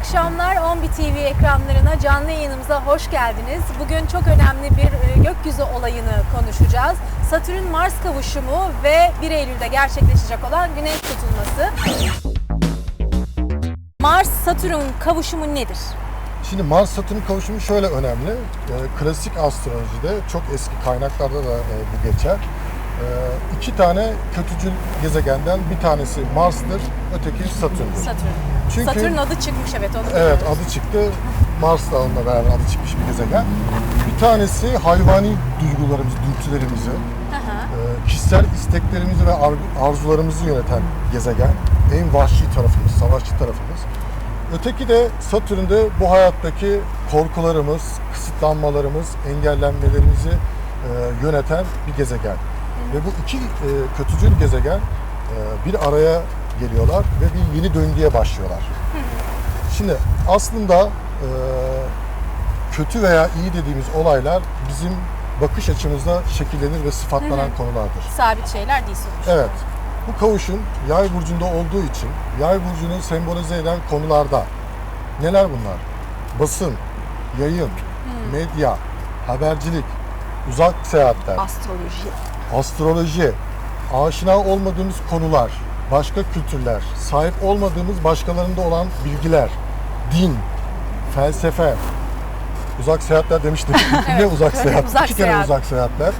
akşamlar 11 TV ekranlarına canlı yayınımıza hoş geldiniz. Bugün çok önemli bir e, gökyüzü olayını konuşacağız. Satürn-Mars kavuşumu ve 1 Eylül'de gerçekleşecek olan Güneş tutulması. Mars-Satürn kavuşumu nedir? Şimdi Mars Satürn kavuşumu şöyle önemli. Ee, klasik astrolojide çok eski kaynaklarda da e, bu geçer. İki tane kötücül gezegenden bir tanesi Mars'tır, öteki Satürn'dür. Satürn. Çünkü- Satürn adı çıkmış evet onu Evet adı çıktı. Mars da onunla beraber adı çıkmış bir gezegen. Bir tanesi hayvani duygularımızı, dürtülerimizi, e, kişisel isteklerimizi ve ar- arzularımızı yöneten gezegen. En vahşi tarafımız, savaşçı tarafımız. Öteki de Satürn'de bu hayattaki korkularımız, kısıtlanmalarımız, engellenmelerimizi e, yöneten bir gezegen. Ve bu iki e, kötücül gezegen e, bir araya geliyorlar ve bir yeni döngüye başlıyorlar. Şimdi aslında e, kötü veya iyi dediğimiz olaylar bizim bakış açımızda şekillenir ve sıfatlanan konulardır. Sabit şeyler değil sonuçta. Evet. Bu kavuşum yay burcunda olduğu için yay burcunu sembolize eden konularda neler bunlar? Basın, yayın, medya, habercilik, uzak seyahatler, Astroloji. astroloji, aşina olmadığımız konular, başka kültürler, sahip olmadığımız başkalarında olan bilgiler, din, felsefe, uzak seyahatler demiştim. ne uzak seyahat? uzak İki kere seyahat. uzak seyahatler.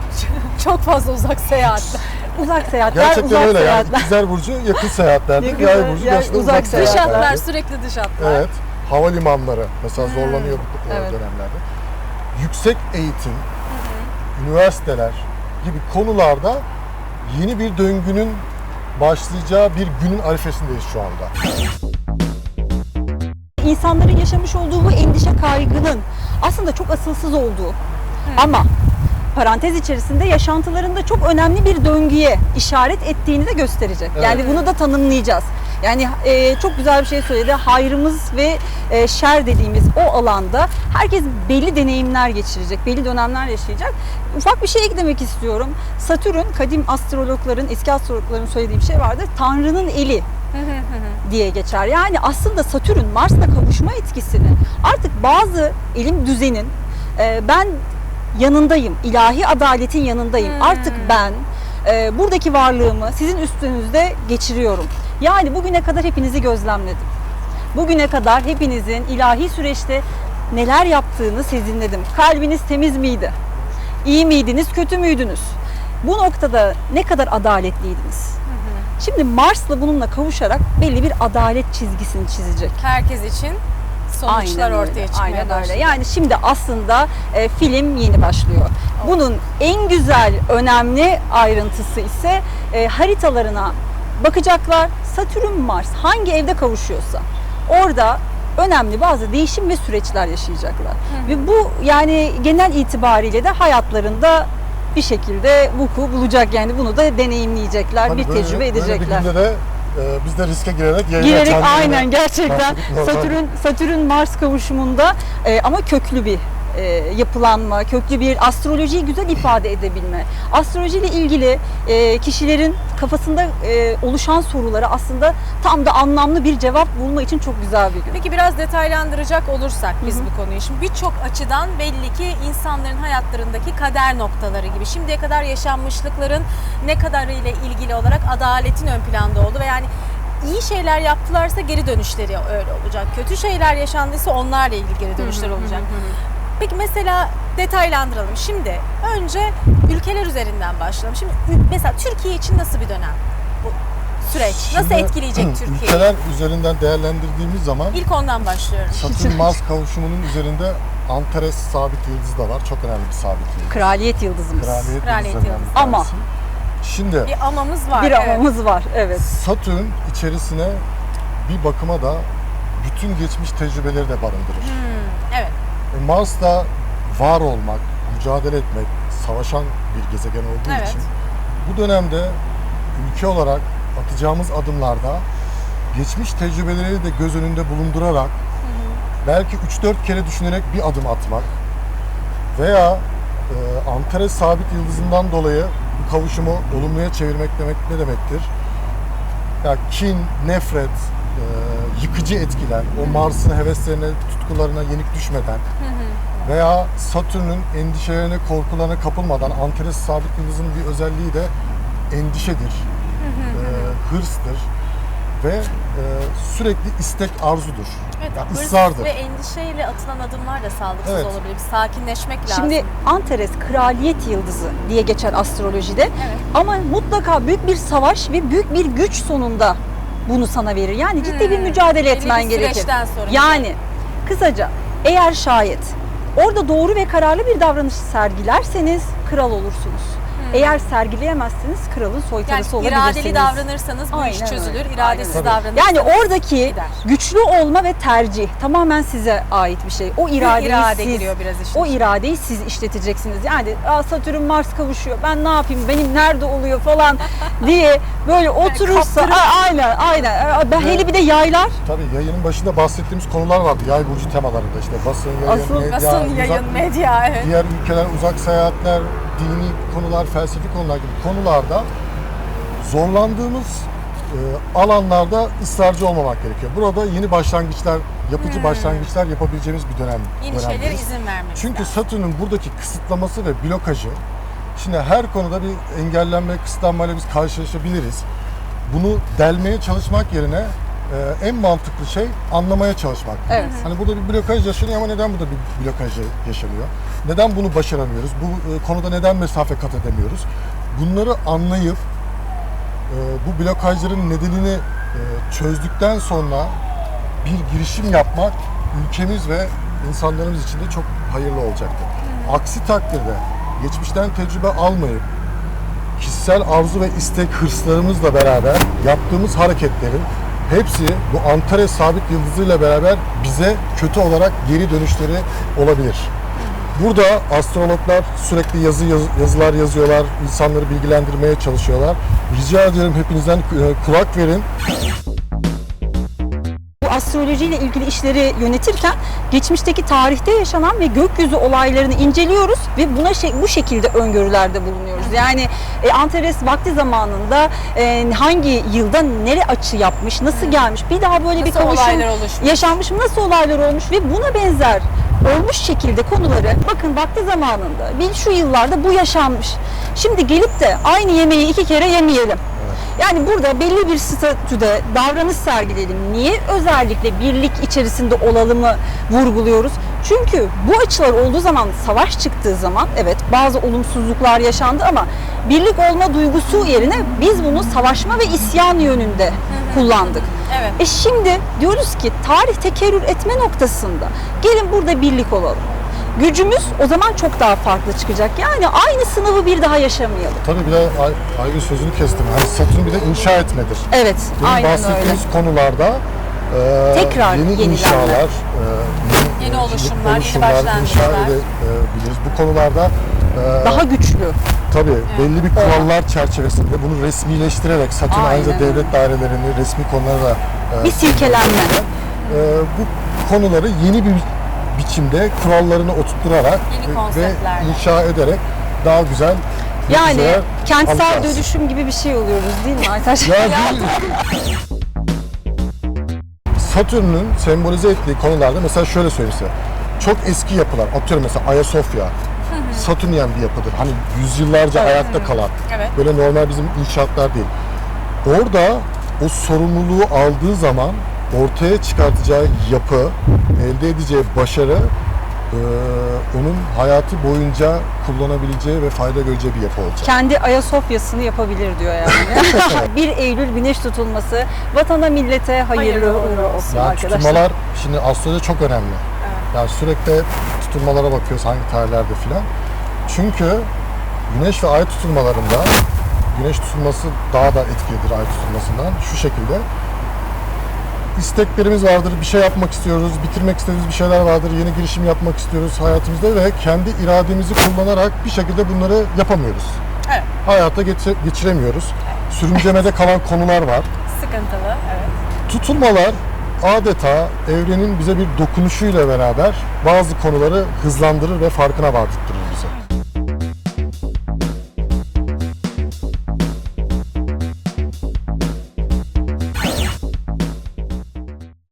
Çok fazla uzak seyahat. Uzak seyahatler, Gerçekten uzak öyle yani. seyahatler. İkizler Burcu yakın seyahatlerdir. Yakın Yay Burcu gerçekten uzak uzak, Dış seyahatler. hatlar seyahatlerdir. sürekli dış hatlar. Evet. Havalimanları mesela zorlanıyor bu Evet. dönemlerde. Yüksek eğitim, üniversiteler gibi konularda yeni bir döngünün başlayacağı bir günün arifesindeyiz şu anda. İnsanların yaşamış olduğu bu endişe kaygının aslında çok asılsız olduğu ama parantez içerisinde yaşantılarında çok önemli bir döngüye işaret ettiğini de gösterecek. Evet. Yani bunu da tanımlayacağız. Yani e, çok güzel bir şey söyledi. Hayrımız ve e, şer dediğimiz o alanda herkes belli deneyimler geçirecek, belli dönemler yaşayacak. Ufak bir şey eklemek istiyorum. Satürn, kadim astrologların, eski astrologların söylediği bir şey vardır. Tanrı'nın eli diye geçer. Yani aslında Satürn Mars'la kavuşma etkisini artık bazı elim düzenin e, ben yanındayım, ilahi adaletin yanındayım. Hmm. Artık ben e, buradaki varlığımı sizin üstünüzde geçiriyorum. Yani bugüne kadar hepinizi gözlemledim. Bugüne kadar hepinizin ilahi süreçte neler yaptığını sezinledim. Kalbiniz temiz miydi? İyi miydiniz, kötü müydünüz? Bu noktada ne kadar adaletliydiniz? Şimdi Mars'la bununla kavuşarak belli bir adalet çizgisini çizecek. Herkes için sonuçlar Aynen ortaya öyle, çıkmaya Aynen öyle. başladı. Yani şimdi aslında e, film yeni başlıyor. Bunun en güzel, önemli ayrıntısı ise e, haritalarına bakacaklar. Satürn Mars hangi evde kavuşuyorsa orada önemli bazı değişim ve süreçler yaşayacaklar. Ve bu yani genel itibariyle de hayatlarında bir şekilde vuku bulacak yani bunu da deneyimleyecekler, Hani bir böyle- tecrübe böyle edecekler. bir günde de e, biz de riske girerek yayına Girerek aynen gerçekten. Satürn Satürn Mars kavuşumunda e, ama köklü bir e, yapılanma, köklü bir astrolojiyi güzel ifade edebilme. Astroloji ile ilgili e, kişilerin kafasında e, oluşan sorulara aslında tam da anlamlı bir cevap bulma için çok güzel bir gün. Peki biraz detaylandıracak olursak biz bu konuyu. Şimdi birçok açıdan belli ki insanların hayatlarındaki kader noktaları gibi. Şimdiye kadar yaşanmışlıkların ne kadar ile ilgili olarak adaletin ön planda oldu ve yani iyi şeyler yaptılarsa geri dönüşleri öyle olacak. Kötü şeyler yaşandıysa onlarla ilgili geri dönüşler olacak. Peki mesela detaylandıralım. Şimdi önce ülkeler üzerinden başlayalım. Şimdi mesela Türkiye için nasıl bir dönem bu süreç? Nasıl Şimdi, etkileyecek Türkiye'yi? Ülkeler üzerinden değerlendirdiğimiz zaman İlk ondan başlıyorum. Satürn Mars kavuşumunun üzerinde Antares sabit yıldızı da var. Çok önemli bir sabit yıldız. Kraliyet yıldızımız. Kraliyet, Kraliyet yıldızlarından bir yıldızı. Ama-. Şimdi Bir amamız var. Bir evet. amamız var. Evet. Satürn içerisine bir bakıma da bütün geçmiş tecrübeleri de barındırır. Hmm. E, Mars da var olmak, mücadele etmek, savaşan bir gezegen olduğu Evet. için bu dönemde ülke olarak atacağımız adımlarda geçmiş tecrübeleri de göz önünde bulundurarak belki 3-4 kere düşünerek bir adım atmak veya e, Antares sabit yıldızından dolayı bu kavuşumu olumluya çevirmek demek ne demektir? Ya kin, nefret, yıkıcı etkiler, o Mars'ın heveslerine, tutkularına yenik düşmeden veya Satürn'ün endişelerine, korkularına kapılmadan Antares sabit yıldızın bir özelliği de endişedir, e, hırstır ve e, sürekli istek arzudur. Evet, Yani ısrardır. ve endişeyle atılan adımlar da sağlıksız Evet. olabilir. Bir sakinleşmek lazım. Şimdi Antares kraliyet yıldızı diye geçer astrolojide. Evet. Ama mutlaka büyük bir savaş ve büyük bir güç sonunda bunu sana verir. Yani ciddi bir Hmm. mücadele Belli etmen bir gerekir. sonra. Yani kısaca eğer şayet orada doğru ve kararlı bir davranış sergilerseniz kral olursunuz. Eğer sergileyemezseniz kralın soytarısı yani olabilirsiniz. iradeli davranırsanız bu iş Aynen çözülür. öyle. İradesiz Aynen davranırsanız Yani oradaki gider. güçlü olma ve tercih tamamen size ait bir şey. O iradeyi irade siz, giriyor biraz işin o iradeyi siz işleteceksiniz. Yani Satürn Mars kavuşuyor. Ben ne yapayım? Benim nerede oluyor falan diye böyle oturursa aynen aynen. Ben hele bir de yaylar. Tabii yayının başında bahsettiğimiz konular vardı. Yay burcu temalarında işte basın, yayın, Asıl- medya, Basın, uzak- yayın, medya evet. diğer ülkeler, uzak seyahatler, dini konular, felsefi konular gibi konularda zorlandığımız e, alanlarda ısrarcı olmamak gerekiyor. Burada yeni başlangıçlar, yapıcı başlangıçlar yapabileceğimiz bir dönem. Hmm. Yeni şeylere izin vermemiz Çünkü. Satürn'ün buradaki kısıtlaması ve blokajı, şimdi her konuda bir engellenme, kısıtlanmayla biz karşılaşabiliriz. Bunu delmeye çalışmak yerine e, en mantıklı şey anlamaya çalışmak. Evet. Hani burada bir blokaj yaşanıyor ama neden burada bir blokaj yaşanıyor? Neden bunu başaramıyoruz? Bu e, konuda neden mesafe kat edemiyoruz? Bunları anlayıp e, bu blokajların nedenini e, çözdükten sonra bir girişim yapmak ülkemiz ve insanlarımız için de çok hayırlı olacaktır. Aksi takdirde geçmişten tecrübe almayıp kişisel arzu ve istek hırslarımızla beraber yaptığımız hareketlerin hepsi bu Antares sabit yıldızıyla beraber bize kötü olarak geri dönüşleri olabilir. Burada astrologlar sürekli yazı yaz- yazılar yazıyorlar, insanları bilgilendirmeye çalışıyorlar. Rica ediyorum hepinizden e, kulak verin. Bu astrolojiyle ilgili işleri yönetirken geçmişteki tarihte yaşanan ve gökyüzü olaylarını inceliyoruz ve buna şey, bu şekilde öngörülerde bulunuyoruz. Yani e, Antares vakti zamanında e, hangi yılda nere açı yapmış, nasıl gelmiş, bir daha böyle bir Nasıl kavuşum olaylar oluşmuş? yaşanmış mı, nasıl olaylar olmuş ve buna benzer olmuş şekilde konuları bakın vakti zamanında bir şu yıllarda bu yaşanmış. Şimdi gelip de aynı yemeği iki kere yemeyelim. Yani burada belli bir statüde davranış sergileyelim. Niye özellikle birlik içerisinde olalımı vurguluyoruz? Çünkü bu açılar olduğu zaman, savaş çıktığı zaman evet bazı olumsuzluklar yaşandı ama birlik olma duygusu yerine biz bunu savaşma ve isyan yönünde kullandık. Evet. E şimdi diyoruz ki tarih tekerrür etme noktasında gelin burada birlik olalım. Gücümüz o zaman çok daha farklı çıkacak. Yani aynı sınavı bir daha yaşamayalım. Tabii bir de Ay- Aygül sözünü kestim. Hani Satürn bir de inşa etmedir. Evet, Benim aynen öyle. bahsettiğimiz konularda e, Tekrar yeni yenilenme. inşalar, e, Yeni e, oluşumlar, yeni oluşumlar inşa edebiliriz. Bu konularda e, Daha güçlü. tabii belli bir kurallar çerçevesinde bunu resmileştirerek Satürn ayrıca öyle. devlet dairelerini, resmi konulara e, Bir silkelenme. e, bu konuları yeni bir biçimde kurallarını oturtturarak ve- inşa ederek daha güzel Yani kentsel alacağız. dönüşüm gibi bir şey oluyoruz değil mi Aytaş? Ya Satürn'ün sembolize ettiği konularda mesela şöyle söyleyeyim size. Çok eski yapılar, atıyorum mesela Ayasofya, Satürnyen bir yapıdır. Hani yüzyıllarca ayakta kalan. Evet. Böyle normal bizim inşaatlar değil. Orada o sorumluluğu aldığı zaman ortaya çıkartacağı yapı, elde edeceği başarı eee, onun hayatı boyunca kullanabileceği ve fayda göreceği bir yapı olacak. Kendi Ayasofya'sını yapabilir diyor yani. 1 Eylül güneş tutulması vatana millete hayırlı Hayırlı uğurlu olsun arkadaşlar. tutulmalar şimdi astroloji çok önemli. Yani sürekli tutulmalara bakıyoruz hangi tarihlerde filan. Çünkü güneş ve ay tutulmalarında güneş tutulması daha da etkilidir ay tutulmasından. Şu şekilde isteklerimiz vardır, bir şey yapmak istiyoruz, bitirmek istediğimiz bir şeyler vardır, yeni girişim yapmak istiyoruz hayatımızda ve kendi irademizi kullanarak bir şekilde bunları yapamıyoruz. Evet. Hayata geçi- geçiremiyoruz. Sürüncemede kalan konular var. Sıkıntılı. Evet. Tutulmalar adeta evrenin bize bir dokunuşuyla beraber bazı konuları hızlandırır ve farkına vardırtırır bize.